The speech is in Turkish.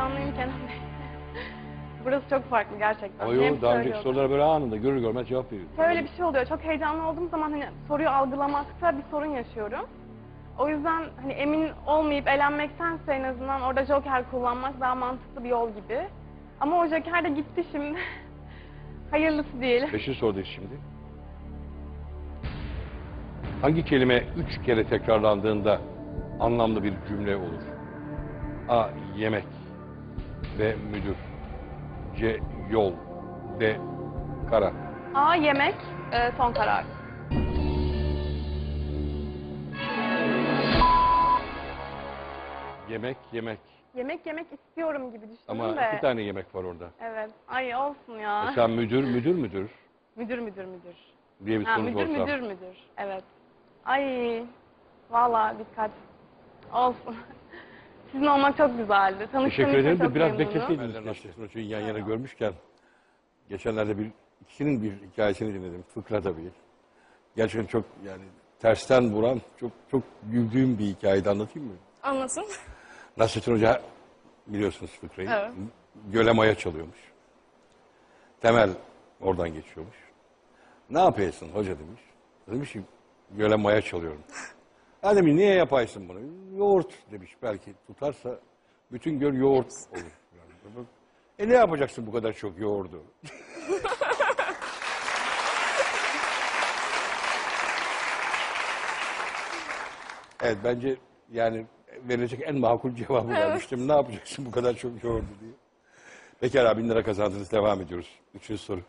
heyecanlıyım Kenan Bey. Burası çok farklı gerçekten. Ama yok daha önceki söylüyorum. sorulara böyle anında görür görmez cevap veriyor. Şöyle bir şey oluyor. Çok heyecanlı olduğum zaman hani soruyu algılamakta bir sorun yaşıyorum. O yüzden hani emin olmayıp elenmektense en azından orada joker kullanmak daha mantıklı bir yol gibi. Ama o joker de gitti şimdi. Hayırlısı diyelim. Beşinci sorudayız şimdi. Hangi kelime üç kere tekrarlandığında anlamlı bir cümle olur? A. Yemek B. Müdür C. Yol D. Kara A. Yemek. e, son karar. Yemek, yemek. Yemek yemek istiyorum gibi düşündüm Ama de. iki tane yemek var orada. Evet. Ay olsun ya. Mesela müdür, müdür müdür Müdür müdür müdür. diye bir Ha, soru müdür sorsam. müdür müdür. Evet. Ay valla dikkat. Olsun. Sizin olmak çok güzeldi. Tanıştığım Teşekkür için ederim de çok biraz memnunum. bekleseydiniz. keşke. yan yana görmüşken geçenlerde bir ikisinin bir hikayesini dinledim. Fıkra tabii. Gerçekten çok yani tersten vuran çok çok güldüğüm bir hikayeydi anlatayım mı? Anlatın. Nasrettin Hoca biliyorsunuz fıkrayı. Evet. Göle maya çalıyormuş. Temel oradan geçiyormuş. Ne yapıyorsun hoca demiş. Demiş ki göle maya çalıyorum. Ha demiş niye yapaysın bunu? Yoğurt demiş belki tutarsa bütün göl yoğurt olur. Yani. E ne yapacaksın bu kadar çok yoğurdu? evet bence yani verilecek en makul cevabı vermiştim. Ne yapacaksın bu kadar çok yoğurdu diye. Pekala bin lira kazandınız devam ediyoruz. Üçüncü soru.